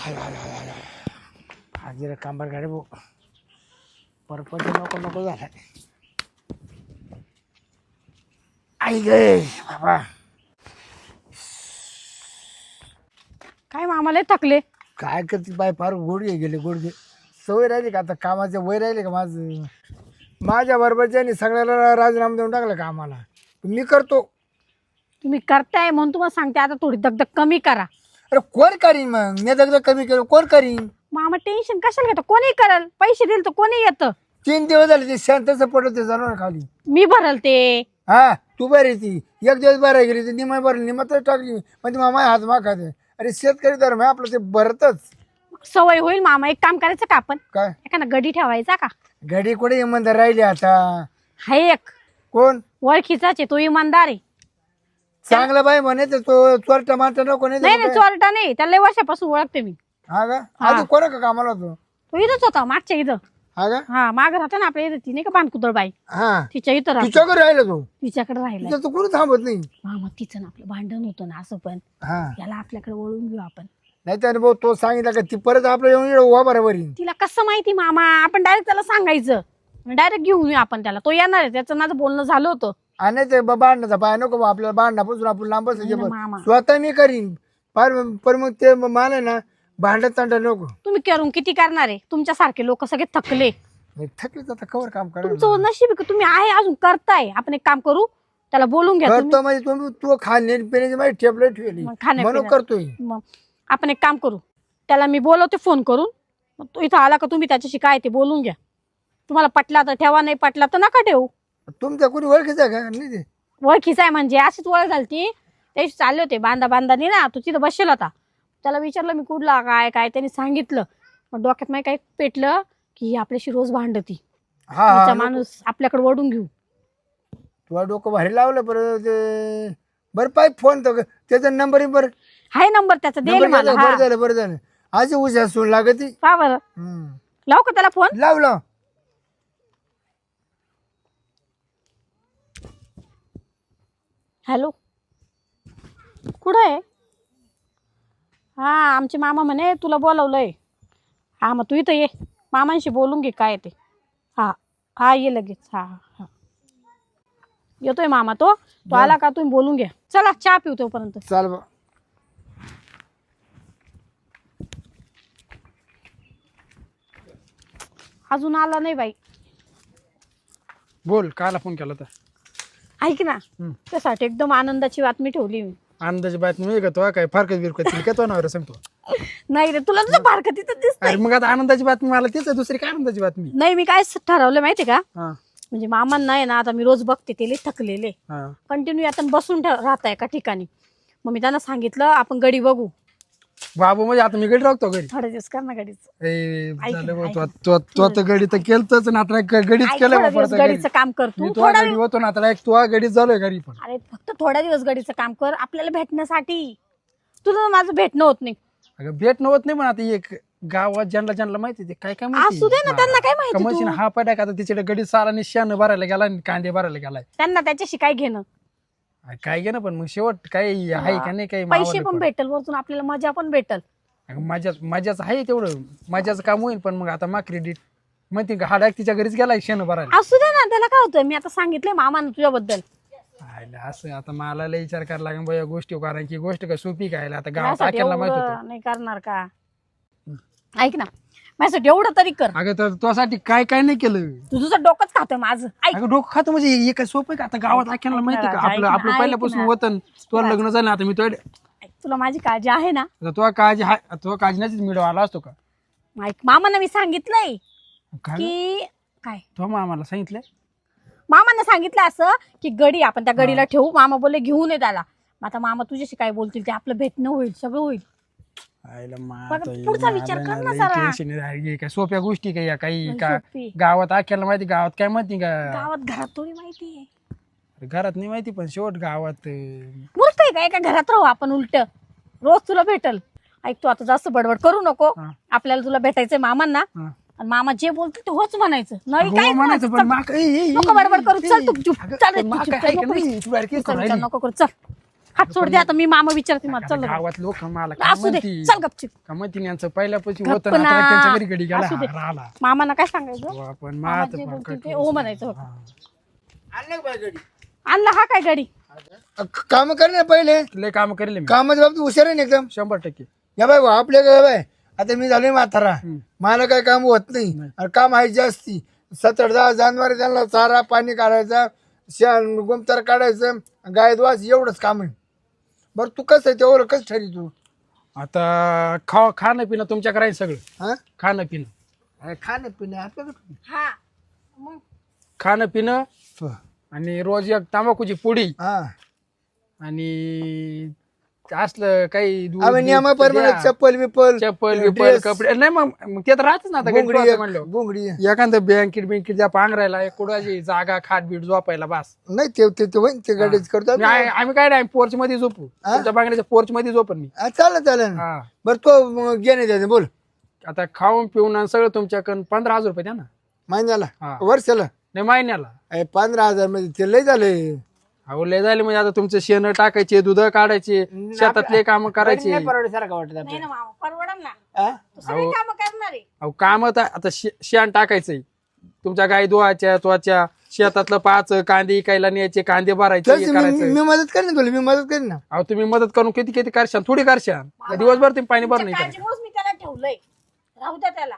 हाय हाय हाय हाय हाय. आज जरा कांबार गाडी भाऊ परपंच नको नको झालाय आई गे बाबा काय मामाला थकले? काय करते बाय फार गोडगे गेले गोडगे. सवय राहिली का आता कामाचे वय राहिले का माझं? माझ्या बरोबरच्यानी सगळ्याला राजीनामा देऊन टाकला कामाला मी करतो. तुम्ही करताय म्हणून तुम्हाला सांगते आता थोडी दगदग कमी करा. अरे कोण करीन मग? मी एकदा कमी केलं. कोण करीन? मामा टेन्शन कशाला घेतो? कोणी करल. पैसे दिल तर कोणी येतं. तीन दिवस झाले ते शांतच पडत ते जनावर खाली. मी भरल ते. हा तू बरी ती. एक दिवस बरं गेली ती. निमा बरं निमत टाकली. म्हणजे मामा हात मा खाते अरे शेतकरी तर मग आपलं ते भरतच. सवय होईल मामा. एक काम करायचं का आपण? काय? एखादा गडी ठेवायचा का? घडी कुठे इमानदार राहिली आता? हाय एक. कोण? ओळखीचाच आहे तो इमानदार आहे. चांगला बाई म्हणे तर तो चोरटा मारता नको नाही नाही तर नाही चोरटा नाही. त्याला लय वर्षापासून ओळखते मी. हा का? आधी कोणा का कामाला होतो तो इथंच होता मागच्या इथं. हा का? हा माग राहते ना आपल्या इथं ती नाही का पानकुदळ बाई? हा. तिच्या इथं राहतो. राहिला तो. तिच्याकडे राहिलाय तिथं तू कुठे थांबत नाही. मामा तिचं ना आपलं भांडण होतं ना असं पण. हा. याला आपल्याकडे वळून घेऊ आपण. नाही तर भाऊ तो सांगितलं का ती परत आपलं येऊन येऊ उभा बरोबर. तिला कसं माहिती मामा? आपण डायरेक्ट त्याला सांगायचं. डायरेक्ट घेऊन येऊ आपण त्याला. तो येणार आहे. त्याचं माझं बोलणं झालं होतं. आणि ते बा- भांडणाचा पाय. नको बा आपल्याला भांडणापासून आपण लांब नाही ना मामा. स्वतः मी करीन पर मग ते मला ना भांडत तांडा नको. तुम्ही करून किती करणार आहे? तुमच्यासारखे लोक सगळे थकले. मी थकलीच आता कवर काम करा तुमचं नशीब आहे का तुम्ही आहे अजून करताय. आपण एक काम करू त्याला बोलून घ्या तुम्ही. करतो म्हणजे तुम्ही तू खाणे पिण्याची माझी टेबलेट ठेवली. मग म्हणून करतोय. मग आपण एक काम करू. त्याला मी बोलवते फोन करून. मग तो इथं आला का तुम्ही त्याच्याशी काय ते बोलून घ्या. तुम्हाला पटला तर ठेवा नाही पटला तर नका ठेवू. तुमच्या कोणी ओळखीचं आहे का? नाही ते ओळखीचा आहे म्हणजे अशीच ओळख झाली ती. ते चालले होते बांधा बांधानी ना तो तिथं बसेल होता. त्याला विचारलं मी कुठला काय काय? त्यांनी सांगितलं. मग डोक्यात माहिती काय पेटलं की ही आपल्याशी रोज भांडती. हा तिचा माणूस आपल्याकडे ओढून घेऊ. तुला डोकं भारी लावलं बरं ते बरं पाय फोन तर त्याचा नंबर बरं. हाय नंबर त्याचा देईल नंबर मला बरं झालं बरं झालं. आज उशा सून लागती. पहा बरं. लावू का त्याला फोन? लाव लाव. हॅलो? कुठं आहे हा आमचे मामा म्हणे तुला बोलवलंय. हा मग तू इथं ये. मामांशी बोलून घे काय ते. हा हा ये लगेच. हा हा. येतोय मामा तो? तो आला का तुम्ही बोलून घ्या. चला चहा पिऊ तोपर्यंत. चाल बा. अजून आला नाही बाई. बोल कायला फोन केला तर ऐक ना. हम्म. त्यासाठी एकदम आनंदाची बातमी ठेवली मी. आनंदाची बातमी मी का तो काय फारकत बिरकत तो नावर सांगतो? नाही रे तुला तुझं बारकं तिथं दिसत अरे मग आता आनंदाची बातमी मला तीच आहे दुसरी काय आनंदाची बातमी? नाही मी काय ठरवलं माहिती का? हा. म्हणजे मामांना आहे ना आता मी रोज बघते ते लई थकलेले. हा. कंटिन्यू आता बसून ठेव- राहताय एका ठिकाणी. मग मी त्यांना सांगितलं आपण गडी बघू. बाबू म्हणजे आता मी गडी राखतो घरी. थोडे दिवस कर ना गडीच ए, ऐक झालं ना, भाऊ, ऐक तो- तो तो तर गडी तर केलतच ना आता गडीच केलं बा गडी. गडीचं काम कर मी तू तो थोडा गडी होतो ना आता एक तो गडीत झालोय घरी पण. अरे फक्त थोड्या दिवस गडीचं काम कर आपल्याला भेटण्यासाठी. तुला माझं भेटणं होत नाही. अगं भेट नव्हत नाही पण आता एक गावात ज्यांना ज्यांना माहिती ते काय काय असू दे ना, त्यांना काय माहिती मशीन? हा पड्या का? आता तिच्याकडे गडीत सारा निशान भरायला गेला आणि कांदे भरायला गेलाय. त्यांना त्याच्याशी काय घेणं? अरे काय घे ना पण मग शेवट काय आहे का नाही काही पैसे पण. भेटल वरतून आपल्याला मजा पण भेटल. मजाच मजाच आहे तेवढं. मजाचं काम होईल पण मग आता मा क्रेडिट माहिती का हा डायरेक्ट तिच्या घरीच गेला शेण भरायला. असू दे ना त्याला काय होतं मी आता सांगितलंय मामानं तुझ्याबद्दल. आयला असं आता मला लय विचार करायला लागेल बा या गोष्टी कारण की गोष्ट काय सोपी काय आता गावात माझ्यासाठी टाक्याला माहीत एवढं होतं. नाही करणार का? ऐक ना. माझ्यासाठी एवढं तरी कर. अगं तर तुझ्यासाठी काय काय नाही केलं. तू तुझं डोकंच खातोय माझं. ऐक. अगं डोकं खातं म्हणजे हे काय सोपं आहे का? आता गावात टाक्याला माहिती का? आपलं आपलं पहिल्यापासून ना. होतं तुला लग्न झालं आता मी तो ऐक, तुला माझी काळजी आहे ना? तुला काळजी हाय तुला काळजी नाही मिळव आला असतो का? ऐक मामानं मी सांगितलंय काय? की काय? तो मग आम्हाला सांगितलंय? मामानं सांगितलं असं की गडी आपण त्या गडीला ठेवू. मामा बोलले घेऊन ये त्याला. मग आता मामा तुझ्याशी काय बोलतील ते आपलं भेटणं होईल सगळं होईल. आईला पुढचा विचार कर ना जरा. आहे. काय सोप्या गोष्टी काय या काही का सोपी. गावात आख्याला माहिती गावात काय माहिती का? गावात घरात थोडी माहिती आहे. घरात नाही माहिती पण शेवट गावात अं, मूर्ख आहे का? एका घरात राहू आपण उलट. रोज तुला भेटल. ऐक तू आता जास्त बडबड करू नको. हा. आपल्याला तुला भेटायचंय मामांना. हा. आणि मामा जे बोलतील ते होच म्हणायचं. नाही हो काय म्हणायचं पण माक- ए, ए, ए, नको बडबड करू. चल तू चुप. चल रे, पण तू माक चुप आहे चल, का नको नाही? विचार- तू बारकी विचार राहिली. नको करू. चल. हात सोड दे आता मी मामा विचारते मग आता चल गावात लोक मला काय असू दे. म्हणतील चल गपचिप का म्हणतील यांचं पहिल्यापासून होतं ना ना. आता त्यांच्या घरी घडी गेला. असू दे. हा, राहिला मामाना काय सांगायचं? आपण मामा मात जे बोलतील ते ओ म्हणायचं. आणलं हा काय गाडी काम कर ना पहिले. लय काम करेल मी. कामाच्या बाबतीत हुशार आहे ना एकदम. शंभर टक्के. या बाय भाऊ, आपल्या काय बाय आता मी झालोय म्हातारा. मला काय काम होत नाही. आणि काम आहे जास्ती. सत्तर दहा जानेवारी त्यांना चारा पाणी काढायचा शेण गुमतार काढायचं गाय एवढंच काम आहे. बरं तू कसं आहे तेवढं कसं ठरी तू? आता खा खाणं पिणं तुमच्याकडे आहे सगळं. हा? खाणं पिणं अरे खाणं पिणं आपल्याकडे. हा. मग? खाणं पिणं. आणि रोज एक तंबाखूची पुडी हा. आणि असलं काही दूध- आम्ही द्या. चप्पल बिप्पल चप्पल बिप्पल dress, कपडे. नाही मग मग ते तर राहतच ना आता बुंगडी म्हणलं. बुंगडी. एखादं बँकेट बिंकेट ज्या पांघरायला एक कुडाची जागा खाट बीट झोपायला बस. नाही ते ते ते होईन ते गाडीच करतो आम्ही काय नाही पोर्च मध्ये झोपू. तुमच्या बांगड्याच्या पोर्च मध्ये झोपन मी. हा, चालेल चालेल. हा. बरं तो घेणे द्यायचं बोल. आता खाऊन पिऊन आणि सगळं तुमच्याकडून पंधरा हजार रुपये द्या ना. महिन्याला हा. वर्षाला. नाही महिन्याला. अरे पंधरा हजारमध्ये ते लय झाले अहो लय झाले म्हणजे आता तुमचे शेण टाकायचे दुध काढायचे शेतातले काम करायचे. नाही परवडल्यासारखं वाटत नाही ना मामा परवडन ना. हा? तू सगळी कामं करणार आहे. अहो काम आता आता शे- शेण टाकायचंय. तुमच्या गाय धुवायच्या त्वाच्या शेतातलं पाच कांदे इकायला न्यायचे कांदे भरायचे हे मी- करायचं मी मदत करेन तुला मी मदत करेन ना. अहो तुम्ही मदत करून किती किती करशाल? थोडी करशाल. का दिवसभर तुम्ही पाणी भर नाही करायचं काळजीमुळेच मी त्याला ठेवलंय. राहू द्या त्याला.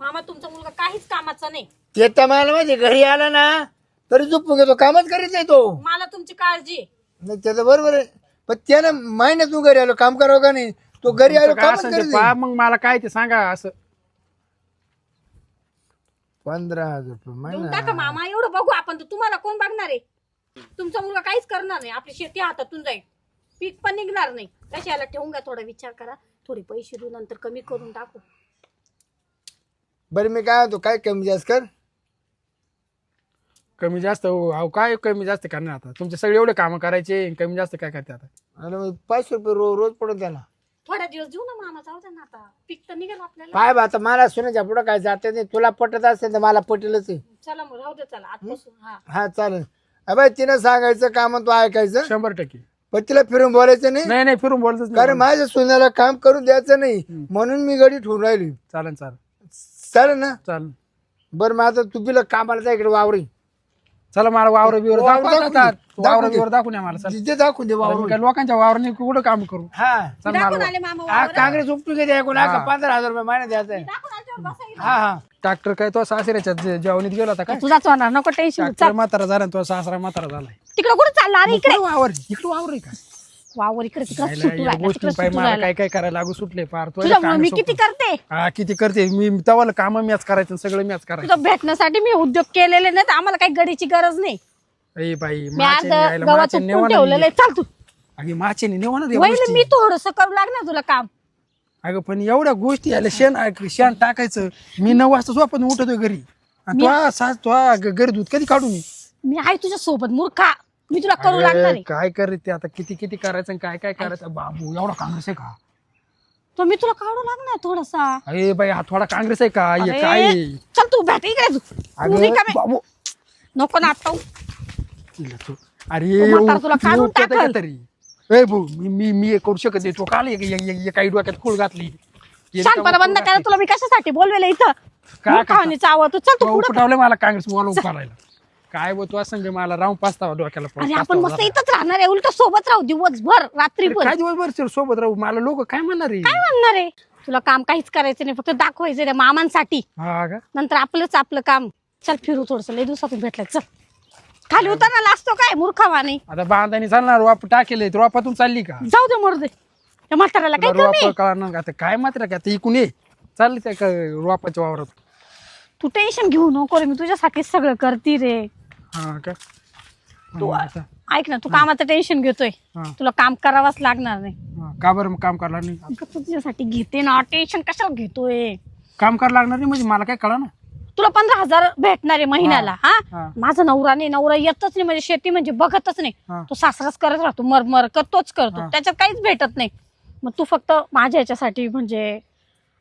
मामा तुमचा मुलगा काहीच कामाचा नाही. ते तर मला माहिती घरी आला ना तरी झोपून घेतो कामच करीत नाही तो. मला तुमची काळजी. आहे. नाही त्याचं बरोबर आहे. पण त्यानं महिन्यातून घरी आलो काम करावं का नाही? तो घरी आलो तुमचं काय कामच असेल करीत ते नाही. मग मला काय ते सांगा असं. पंधरा हजार रुपये देऊन महिना टाका मामा एवढं बघू आपण. तर तुम्हाला कोण बघणार आहे? तुमचा मुलगा काहीच करणार नाही. आपली शेती हातातून जाईल. पीक पण निघणार नाही. कशाला ठेवून घ्या थोडा विचार करा. थोडे पैसे देऊ नंतर कमी करून टाकू. बरं मी काय होतो काय कमी जास्त कर? कमी जास्त हो, अहो काय कमी जास्त करणार आता? तुमचे सगळे एवढे काम करायचे कमी जास्त काय करते आता? आणि मग पाचशे रुपये रो- रोज पडून दिवस देऊ ना मामा जाऊ द्या ना आता. पीक तर निघेल आपल्याला. काय बा आता मला सुनाच्या पुढं काय जाते नाही. तुला पटत असेल तर मला पटेलच आहे. चला मग राहू दे चला. आजपासून हा. हा चालेल. अबे तिनं सांगायचं काम तू ऐकायचं? शंभर टक्के. पण तिला फिरून बोलायचं नाही? नाही नाही फिरून बोलतच नाही. कारण माझ्या सोन्याला काम करून द्यायचं नाही. म्हणून मी गडी ठेवून राहिली. चालेल चालेल. चालेल ना? चालेल. बरं मग आता तू बिला कामाला जा इकडे वावरी. चला मला वावर बिवर वावर दाखवा दाखवून आता. दे. वावर दाखवून दे. बिवर दाखवून या मला चला. दाखवून दे वावर मी काय लोकांच्या वावरने कुठं काम करू? हा. चल दाखवून मला आले मामा हा वावर. काँग्रेस उपटू घे ऐकून हा. पंधरा हजार रुपये महिना द्यायचा आहे. दाखवून. हा हा. ट्रॅक्टर काय तो सासऱ्याच्या जे- जेवणीत गेला होता काय तुझाच होणार. नको टेन्शन ट्रॅक्टर म्हातारा झाला आणि तो सासरा म्हातारा झालाय. तिकडे कुठे चालला? अरे इकडे इकडे. वावर इकडे वावर आहे का? वावर इकडे तिकडे सुटू या राहिला, गोष्टी तिकडे पाय सुटू मला राहिला. काय काय करायला लागू सुटले फार. तो मी किती करते? हा किती करते? मी तवाला काम मॅच करायचं आणि सगळं मॅच करायचं. भेटण्यासाठी मी उद्योग केलेले नाही तर आम्हाला काही गडीची गरज नाही. ए बाई मी माचे अर्ध यायला गव्हाचं माचे उपटून नेवाना ठेवलेलं आहे. चाल तू. अगे माचे नेवाना रे वैल गोष्टी. मी थोडस करू लागणार तुला काम. अगं पण एवढ्या गोष्टी आल्या शेण शेण टाकायचं. मी नऊ वाजता झोपून उठतोय घरी. आणि तो सास तो घरी दूध कधी काढू मी? मी आहे तुझ्या सोबत मूर्खा. मी तुला करू लागणार अरे, आहे. काय करत ते आता? किती किती करायचं आणि काय काय करायचं? बाबू एवढा काँग्रेस आहे का? तो मी तुला काढू लागणार थोडासा. अरे बाई हा थोडा काँग्रेस आहे का? हे अरे, काय? आहे? चल तू भेट इकडे तू. रिकामे. बाबू. नको ना आता तिला तो- अरे तो म्हातारा येऊ- तुला काढून टाकल. काहीतरी ए भाऊ मी मी मी हे करू शकत नाही. तो काल एक- एक- एक- एक काही डोक्यात कुळ घातली. शांतपणा बंद करा तुला मी कशासाठी बोलवेलं इथं? काय मूर्खावानी चावं तू चल तू पुढे मला काँग्रेस बोलवून काढायला काय बो तू संग मला राहून पाचतावा डोक्याला आपण मस्त. इथंच राहणार आहे उलट सोबत राहू दिवसभर रात्रीभर काय दिवसभर सर सोबत राहू? मला लोक काय म्हणणार आहे? काय म्हणणार आहे? तुला काम काहीच करायचं नाही फक्त दाखवायचं त्या मामांसाठी. हा का? नंतर आपलंच आपलं काम. चल फिरू थोडस लय दिवसातून भेटलाय चल. खाली उतरना लाजतो काय? मूर्खावानी. आता बांधानी चालणार वाप टाकेले रोपातून चालली का? जाऊ दे मरदे त्या म्हाताऱ्याला काय कमी? रोप कळणार का आता काय मात्र का आता इकून ये. चालली त्या का रोपाच्या वावरात. तू टेन्शन घेऊ नको रे मी तुझ्यासाठी सगळं करते रे. हा का? तू हा, आता. ऐक ना तू कामाचं टेन्शन घेतोय. हा, तुला काम करावंच लागणार नाही. हा. का बरं मग काम करायला नाही? अगं, तू तुझ्यासाठी घेते ना. टेन्शन कशाला घेतोय? काम करायला लागणार नाही म्हणजे मला काय कळा ना. तुला पंधरा हजार भेटणार आहे महिन्याला हा. हा? माझा नवरा नाही नवरा येतच नाही म्हणजे शेती म्हणजे बघतच नाही. हा. तो सासराच करत राहतो मरमर करतोच करतो. हा. त्याच्यात काहीच भेटत नाही. मग तू फक्त माझ्या ह्याच्यासाठी म्हणजे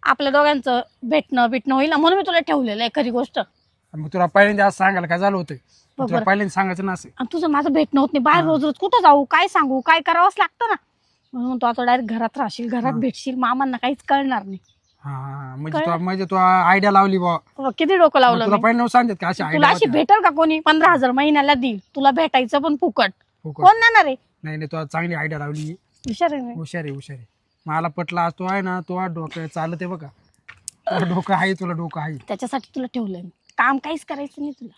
आपल्या दोघांचं भेटणं बिटणं होईल ना म्हणून मी तुला ठेवलेलं आहे खरी गोष्ट. मग तुला पहिल्यांदा आज सांगायला काय झालं होतं? तुला बरोबर. पहिल्यांदा सांगायचं ना असं. आणि तुझं माझं भेटणं होत नाही बाहेर रोज रोज कुठं जाऊ काय सांगू काय करावंच लागतं ना. म्हणून तू आता डायरेक्ट घरात राहशील घरात भेटशील मामांना काहीच कळणार नाही. हा हा म्हणजे तू म्हणजे तू आयडिया लावली बा बाबा, किती डोकं लावलं तुला मी. पहिलं सांगतात का अशी तुला अशी आयडिया भेटेल का कोणी? पंधरा हजार महिन्याला देईल. तुला भेटायचं पण फुकट. कोण देणार आहे? नाही नाही तुला चांगली आयडिया लावली. हुशार आहे मी. हुशार आहे हुशार आहे. मला पटला आज तो आहे ना तो डोकं चालत आहे बघा. तुला डोकं आहे तुला डोकं आहे. त्याच्यासाठी तुला ठेवलंय मी. काम काहीच करायचं नाही तुला.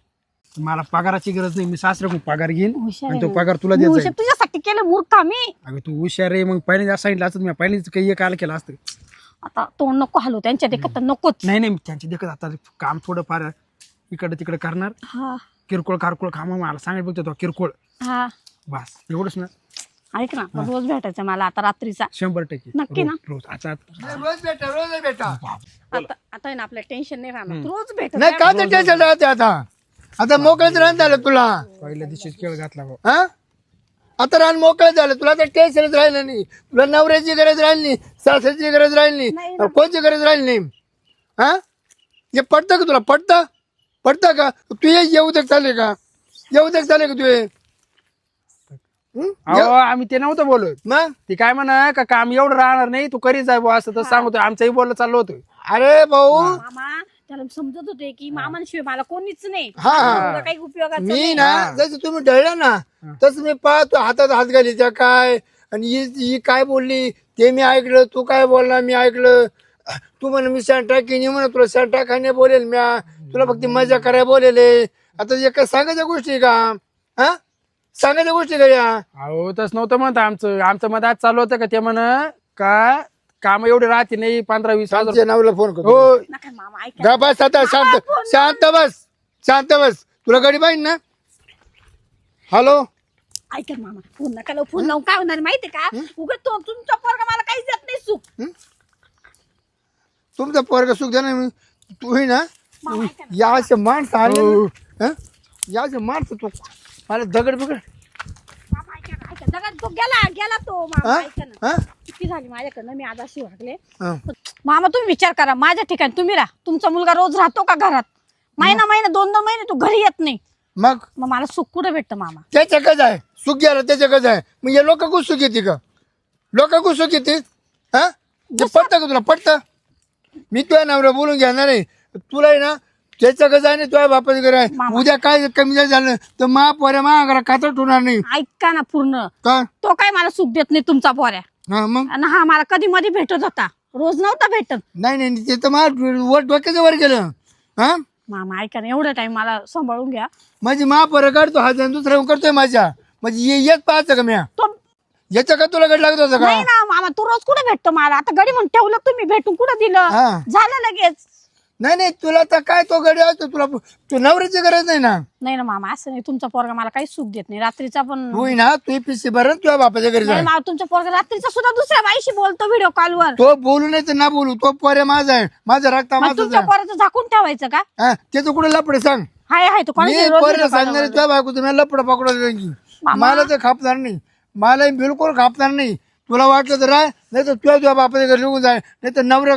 मला पगाराची गरज नाही मी सासरे पगार घेईन हुशार आणि तो. पगार तुला मी द्यायचा हुशार तुझ्यासाठी केलं मूर्खा मी अगं तू हुशार आहे मग पहिले जास्त सांगितलं असतं मी पहिलेच काही काल केलं असतं. आता तोंड नको हलू त्यांच्या देखत तर नकोच. नाही नाही त्यांची देखत आता काम थोडं फार इकडे तिकडे करणार. हा. किरकोळ कारकोळ काम मला सांगायला बघतो तो किरकोळ. हा. बस एवढंच ना. ऐक ना रोज भेटायचं मला आता रात्रीचा. शंभर टक्के. नक्की ना? रोज रोज आता रोज भेटा रोज भेटा. आता आता आहे ना आपलं टेन्शन नाही राहणार. तू रोज भेटत नाही का ते टेन्शन राहते आता. आता मोकळच राहून झालं तुला. पहिल्या दिवशीच खेळ घातला भाऊ. हा? आता रान मोकळं झालं. तुला तर टेन्शनच राहिलं नाही. तुला नवऱ्याची गरज राहिली नाही. सासऱ्याची गरज राहिली नाही. नाही कोणची गरज राहिली नाही? हा? हे पटतं का तुला? पटतं? पटतं का? तू ये येऊ दे चालेल का? येऊ दे चालेल का तू हं? अहो आम्ही ते नव्हतं बोलत. मग? ती काय म्हणा का काम एवढं राहणार नाही तू करीत जाय बुवा असं तर सांगतो आमचंही बोललं चाललो होतं. अरे भाऊ. मामा त्याला समजत होते की मामांशिवाय मला कोणीच नाही. हा हा. तुला काही उपयोगाचं मी नाही. ना जसं तुम्ही ढळलं ना तसं मी पाहतो हातात हात घाली त्या काय आणि ही ही काय बोलली ते मी ऐकलं तू काय बोलला मी ऐकलं. तू म्हण मी सॅन्टा की म्हण तुला सॅन्टा खाणे बोलेल म्या. तुला फक्त मजा करायला बोलेले. आता हे काय सांगायच्या गोष्टी का? हा? सांगायच्या गोष्टी का या? अहो तसं नव्हतं म्हणत आमचं. आमचं मत आज चालू होतं का? ते म्हण का काम एवढे राहते नाही पंधरा वीस हजार आमच्या नावला फोन करतो. हो. नका मामा ऐका. गा बस आता शांत शांत बस शांत बस. तुला गाडी पाहिजे ना? हॅलो ऐका मामा फोन नका लावू फोन लावून काय होणार माहितीये का? उगत तो तुमचा पोरगा मला काहीच देत नाही सुख. तुमचा पोरगा सुख दे ना मी तू ना मामा ऐका ना. या असे माणसं आले ना, हं? या असे माणसं तू मला दगड बिगड. मामा ऐका ना, ऐका. जगात तो गेला गेला तो मामा हा? ऐका ना. हा? किती झाली माझ्याकडनं मी आज अशी वागले. हं. मामा तुम्ही विचार करा माझ्या ठिकाणी तुम्ही राहा. तुमचा मुलगा रोज राहतो का घरात? महिना महिना दोन दोन महिने तू घरी येत नाही. मग? मग मला सुख कुठं भेटतं मामा? त्याच्या कच आहे? सुख गेला त्याच्या कच आहे? मग हे लोक कुठ सुख येते का लोक कुठ सुख येते हा? ते पटतं का तुला? पटतं? मी तुझ्या नावरा बोलून घेणार आहे. तुला आहे ना त्याच्या कच आहे ना तुझ्या बापाचं घर आहे. मामा. उद्या काय कमी जास्त झालं तर मा पोऱ्या मा घरा खातर होणार नाही. ऐका ना पूर्ण. का? तो काय मला सुख देत नाही तुमचा पोऱ्या. हा मग? आणि हा मला कधी मध्ये भेटत होता. रोज नव्हता भेटत. नाही नाही ते तर मा वर डोक्याचं वर गेलं. हा? मामा ऐका ना एवढा टाइम मला सांभाळून घ्या. माझी मा पोरं काढतो हा जण दुसरा करतोय माझ्या. म्हणजे ये- येत पाहायचं का म्या? तो याच्या का तुला गड लागत होतं नाही का ना मामा तू रोज कुठे भेटतो मला? आता गडी म्हणून ठेवलं तुम्ही भेटून कुठं दिलं? हा. झालं लगेच. नाही नाही तुला तर काय तो गडी असतो तुला तू नवऱ्याची गरज नाही ना. नाही ना मामा असं नाही. तुमचा पोरगा मला काही सुख देत नाही. रात्रीचा पण तू ना तू पिशी भर तुझ्या बापाच्या घरी नाही जाय मामा तुमचा पोरगा रात्रीचा सुद्धा दुसऱ्या बाईशी बोलतो व्हिडिओ कॉलवर तो बोलू नाही तर ना बोलू. तो पोरे माझा आहे. माझा रक्त मग माझा तुमच्या पोराचं झाकून ठेवायचं का? हा त्याचं कुठे लपडे सांग. हाय हाय तो मी पोरे सांगणार. तुझ्या बायको तुम्ही लपड पकडत. मला ते खापणार नाही. मला बिलकुल खापणार नाही. तुला वाटलं तर राह नाही तर तुझ्या तुझ्या बापाच्या घरी निघून जाय नाही तर नवऱ्या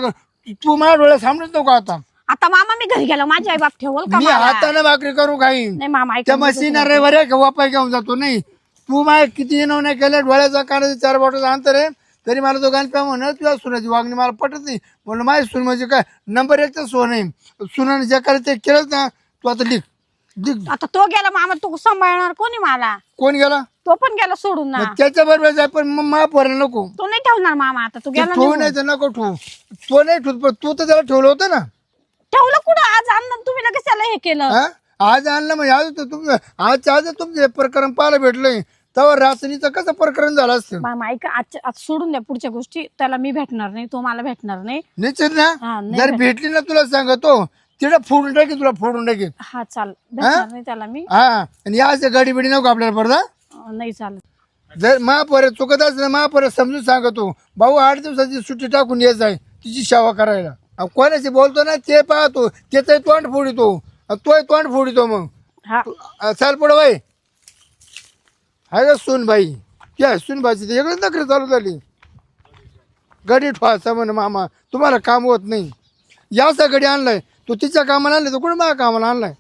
तू माझ्या डोळ्या सामनेच नको आता. आता मामा मी घरी गेलो माझे आई बाप ठेवल का मी मला? हाताने भाकरी करू काही? नाही मामा ऐका त्या मशीन रविवारी वापाय घेऊन जातो नाही. तू माझ्या किती नव नाही केलं डोळ्याचा कानाचा चार बॉटल अंतर आहे. तरी मला तो गाणप्या म्हणत तुझ्या सुनाची वागणी मला पटत नाही. म्हणलं माझी सून म्हणजे काय? नंबर एकचं सोन आहे. सुनाने जे करायचं ते केलंच ना तू आता लिख. लिख. आता तो गेला मामा तो सांभाळणार कोणी मला? कोण गेला? तो पण गेला सोडून ना. मग त्याच्या बरोबर जाय पण मग मा पोराला नको. तो नाही ठेवणार मामा आता तो गेला तू निघून. नाही तर नको ठेवू. तो नाही ठेवत पण तू तर त्याला ठेवलं होतं ना. ठेवलं कुठं? आज अन्न तुम्ही लगेच त्याला हे केलं. हा? आज आणलं म्हणजे आज तर तुमचं आज आज तुमचं हे प्रकरण पाहायला भेटलंय. तेव्हा रासनीचं कसं प्रकरण झालं असतं? मामा ऐका आज आज सोडून द्या पुढच्या गोष्टी. त्याला मी भेटणार नाही तो मला भेटणार नाही. निश्चित ना? नाही जर भेटली ना तुला सांगतो. तिला फोडून टाकी तुला फोडून टाकी. हा चाल. भेटणार नाही त्याला मी. हा आणि या गाडी बिडी नको आपल्याला पडदा अं, नाही चालत. जर महापर्यंत चुकत असेल महापर्यंत समजून सांगतो. भाऊ आठ दिवसाची सुट्टी टाकून येत जाय. तिची सेवा करायला. अहो, कोणाशी बोलतो ना ते पाहतो त्याचं तोंड फोडितो. अहो, तोय तोंड फोडितो मग. हा. अ, चाल पुढं बाई. हाय का सून बाई. त्या सून बाईची तर वेगळीच नखरी चालू झाली. गडी ठेवायचा म्हणे मामा. तुम्हाला काम होत नाही. याचा गडी आणलाय. तू तिच्या कामाला आणलाय तर कुठे माझ्या कामाला आणलाय?